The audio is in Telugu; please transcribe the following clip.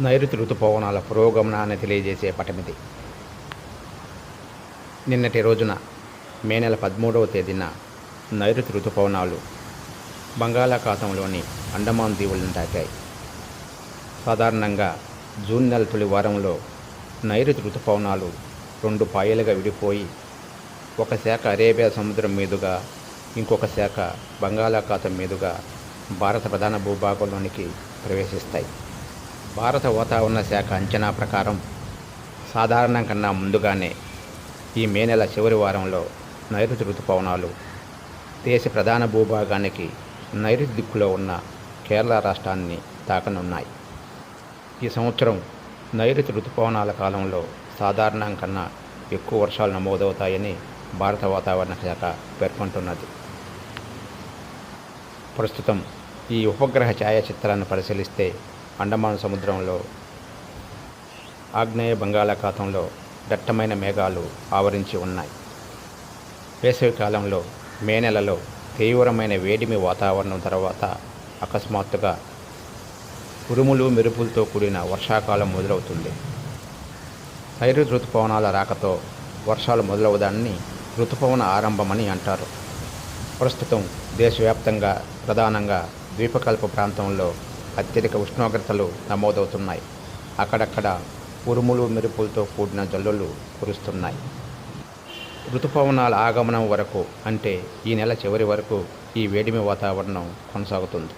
నైరుతి ఋతుపవనాల పురోగమనాన్ని తెలియజేసే పటమిది. నిన్నటి రోజున మే నెల పదమూడవ తేదీన నైరుతి ఋతుపవనాలు బంగాళాఖాతంలోని అండమాన్ దీవులను తాకాయి సాధారణంగా జూన్ నెల తొలి వారంలో నైరుతి ఋతుపవనాలు రెండు పాయలుగా విడిపోయి ఒక శాఖ అరేబియా సముద్రం మీదుగా ఇంకొక శాఖ బంగాళాఖాతం మీదుగా భారత ప్రధాన భూభాగంలోనికి ప్రవేశిస్తాయి. భారత వాతావరణ శాఖ అంచనా ప్రకారం సాధారణం కన్నా ముందుగానే ఈ మే నెల చివరి వారంలో నైరుతి ఋతుపవనాలు దేశ ప్రధాన భూభాగానికి నైరుతి దిక్కులో ఉన్న కేరళ రాష్ట్రాన్ని తాకనున్నాయి. ఈ సంవత్సరం నైరుతి ఋతుపవనాల కాలంలో సాధారణం కన్నా ఎక్కువ వర్షాలు నమోదవుతాయని భారత వాతావరణ శాఖ పేర్కొంటున్నది. ప్రస్తుతం ఈ ఉపగ్రహ ఛాయాచిత్రాన్ని పరిశీలిస్తే అండమాన్ సముద్రంలో ఆగ్నేయ బంగాళాఖాతంలో దట్టమైన మేఘాలు ఆవరించి ఉన్నాయి. వేసవికాలంలో మే నెలలో తీవ్రమైన వేడిమి వాతావరణం తర్వాత అకస్మాత్తుగా ఉరుములు మెరుపులతో కూడిన వర్షాకాలం మొదలవుతుంది. నైరుతి ఋతుపవనాల రాకతో వర్షాలు మొదలవదాన్ని ఋతుపవన ఆరంభమని అంటారు. ప్రస్తుతం దేశవ్యాప్తంగా ప్రధానంగా ద్వీపకల్ప ప్రాంతంలో అత్యధిక ఉష్ణోగ్రతలు నమోదవుతున్నాయి. అక్కడక్కడ ఉరుములు మెరుపులతో కూడిన జల్లులు కురుస్తున్నాయి. ఋతుపవనాల ఆగమనం వరకు అంటే ఈ నెల చివరి వరకు ఈ వేడిమి వాతావరణం కొనసాగుతుంది.